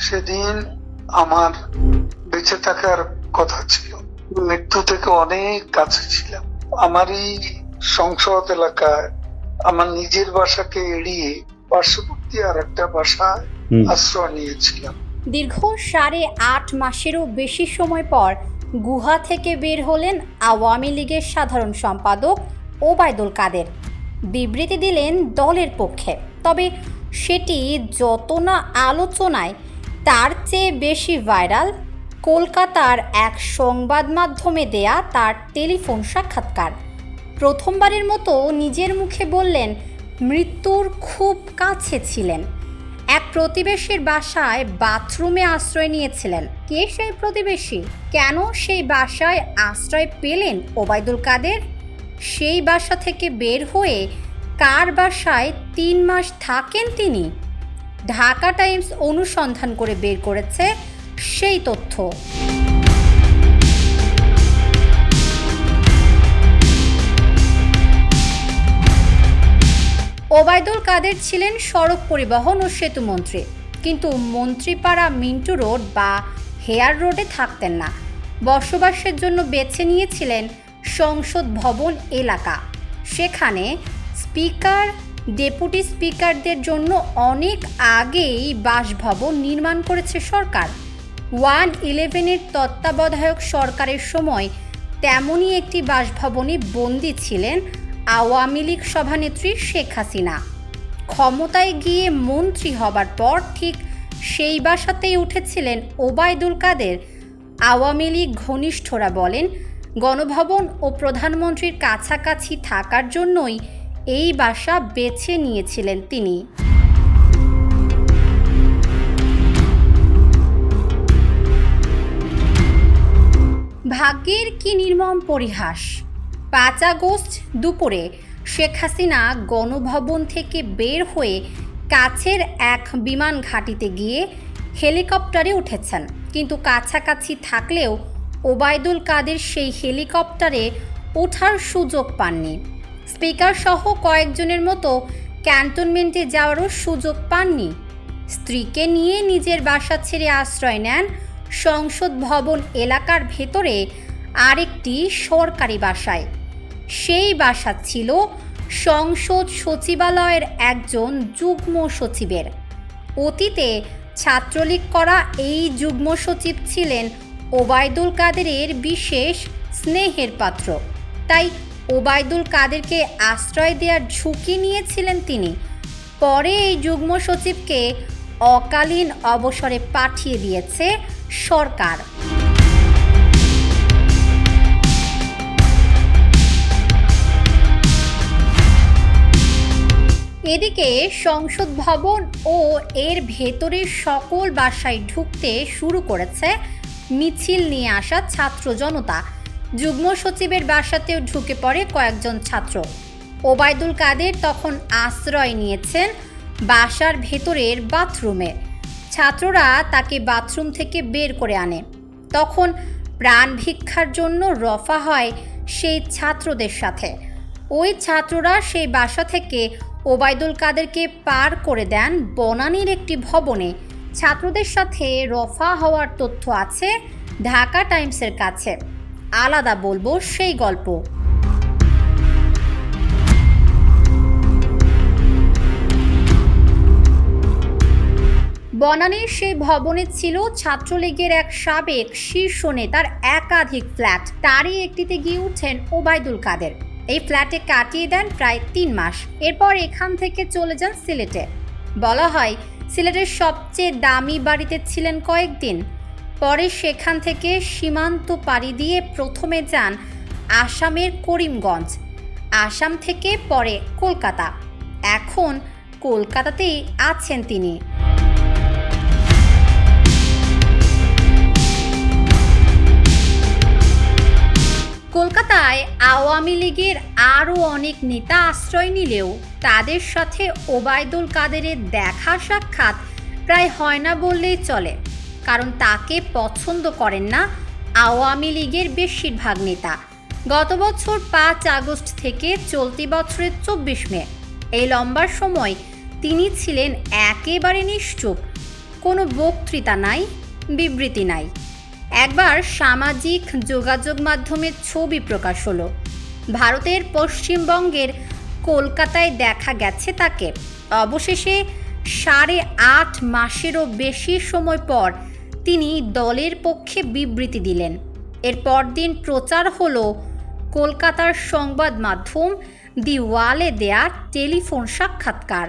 সেদিন আমার বেঁচে থাকার কথা ছিল। মৃত্যু থেকে অনেক কাছে ছিলাম। আমার এই সংসদ এলাকায় আমার নিজের বাসাকে এড়িয়ে পার্শ্ববর্তী আর একটা বাসায় হুম। আশ্রয় নিয়েছিলাম। দীর্ঘ সাড়ে আট মাসেরও বেশি সময় পর গুহা থেকে বের হলেন আওয়ামী লীগের সাধারণ সম্পাদক ওবায়দুল কাদের। বিবৃতি দিলেন দলের পক্ষে। তবে সেটি যত না আলোচনায় তার চেয়ে বেশি ভাইরাল, কলকাতার এক সংবাদ মাধ্যমে দেয়া তার টেলিফোন সাক্ষাৎকার। প্রথমবারের মতো নিজের মুখে বললেন, মৃত্যুর খুব কাছে ছিলেন। এক প্রতিবেশীর বাসায় বাথরুমে আশ্রয় নিয়েছিলেন। কে সেই প্রতিবেশী? কেন সেই বাসায় আশ্রয় পেলেন ওবায়দুল কাদের? সেই বাসা থেকে বের হয়ে কার বাসায় তিন মাস থাকেন তিনি? ঢাকা টাইমস অনুসন্ধান করে বের করেছে সেই তথ্য। ওবায়দুল কাদের ছিলেন সড়ক পরিবহন ও সেতু মন্ত্রী। কিন্তু মন্ত্রীপাড়া মিন্টু রোড বা হেয়ার রোডে থাকতেন না। বসবাসের জন্য বেছে নিয়েছিলেন সংসদ ভবন এলাকা। সেখানে স্পিকার ডেপুটি স্পিকারদের জন্য অনেক আগেই বাসভবন নির্মাণ করেছে সরকার। ওয়ান ইলেভেনের তত্ত্বাবধায়ক সরকারের সময় তেমনই একটি বাসভবনে বন্দী ছিলেন আওয়ামী লীগ সভানেত্রী শেখ হাসিনা। ক্ষমতায় গিয়ে মন্ত্রী হবার পর ঠিক সেই বাসাতেই উঠেছিলেন ওবায়দুল কাদের। আওয়ামী লীগ ঘনিষ্ঠরা বলেন, গণভবন ও প্রধানমন্ত্রীর কাছাকাছি থাকার জন্যই এই বাসা বেছে নিয়েছিলেন তিনি। ভাগ্যের কি নির্মম পরিহাস। পাঁচ আগস্ট দুপুরে শেখ হাসিনা গণভবন থেকে বের হয়ে কাছের এক বিমান ঘাঁটিতে গিয়ে হেলিকপ্টারে উঠেছেন। কিন্তু কাছাকাছি থাকলেও ওবায়দুল কাদের সেই হেলিকপ্টারে ওঠার সুযোগ পাননি। স্পিকার সহ কয়েকজনের মতো ক্যান্টনমেন্টে যাওয়ারও সুযোগ পাননি। স্ত্রীকে নিয়ে নিজের বাসা ছেড়ে আশ্রয় নেন সংসদ ভবন এলাকার ভেতরে আরেকটি সরকারি বাসায়। সেই বাসা ছিল সংসদ সচিবালয়ের একজন যুগ্ম সচিবের। অতীতে ছাত্রলীগ করা এই যুগ্ম সচিব ছিলেন ওবায়দুল কাদেরের বিশেষ স্নেহের পাত্র। তাই ওবায়দুল কাদেরকে আশ্রয় দেওয়ার ঝুঁকি নিয়েছিলেন তিনি। পরে এই যুগ্ম সচিবকে অকালীন অবসরে পাঠিয়ে দিয়েছে সরকার। এদিকে সংসদ ভবন ও এর ভেতরের সকল বাসায় ঢুকতে শুরু করেছে মিছিল নিয়ে আসা ছাত্র জনতা। যুগ্ম সচিবের বাসাতেও ঢুকে পড়ে কয়েকজন ছাত্র। ওবায়দুল কাদের তখন আশ্রয় নিয়েছেন বাসার ভেতরের বাথরুমে। ছাত্ররা তাকে বাথরুম থেকে বের করে আনে। তখন প্রাণ ভিক্ষার জন্য রফা হয় সেই ছাত্রদের সাথে। ওই ছাত্ররা সেই বাসা থেকে ওবায়দুল কাদেরকে পার করে দেন বনানীর একটি ভবনে। ছাত্রদের সাথে রফা হওয়ার তথ্য আছে ঢাকা টাইমসের কাছে। আলাদা বলব সেই গল্প। বনানীর সেই ভবনে ছিল ছাত্রলীগের এক সাবেক শীর্ষ নেতার একাধিক ফ্ল্যাট। তারই একটিতে গিয়ে উঠেন ওবায়দুল কাদের। এই ফ্ল্যাটে কাটিয়ে দেন প্রায় তিন মাস। এরপর এখান থেকে চলে যান সিলেটে। বলা হয়, সিলেটের সবচেয়ে দামি বাড়িতে ছিলেন কয়েকদিন। পরে সেখান থেকে সীমান্ত পাড়ি দিয়ে প্রথমে যান আসামের করিমগঞ্জ। আসাম থেকে পরে কলকাতা। এখন কলকাতাতেই আছেন তিনি। কলকাতায় আওয়ামী লীগের আরও অনেক নেতা আশ্রয় নিলেও তাদের সাথে ওবায়দুল কাদেরের দেখা সাক্ষাৎ প্রায় হয় না বললেই চলে। কারণ তাকে পছন্দ করেন না আওয়ামী লীগের বেশিরভাগ নেতা। গত বছর পাঁচ আগস্ট থেকে চলতি বছরের চব্বিশ মে, এই লম্বা সময় তিনি ছিলেন একেবারে নিশ্চুপ, কোনো বক্তৃতা নাই, বিবৃতি নাই। একবার সামাজিক যোগাযোগ মাধ্যমে ছবি প্রকাশ হলো। ভারতের পশ্চিমবঙ্গের কলকাতায় দেখা গেছে তাকে। অবশেষে সাড়ে আট মাসেরও বেশি সময় পর তিনি দলের পক্ষে বিবৃতি দিলেন। এর পরদিন প্রচার হল কলকাতার সংবাদ মাধ্যম দি ওয়ালে দেয়া টেলিফোন সাক্ষাৎকার।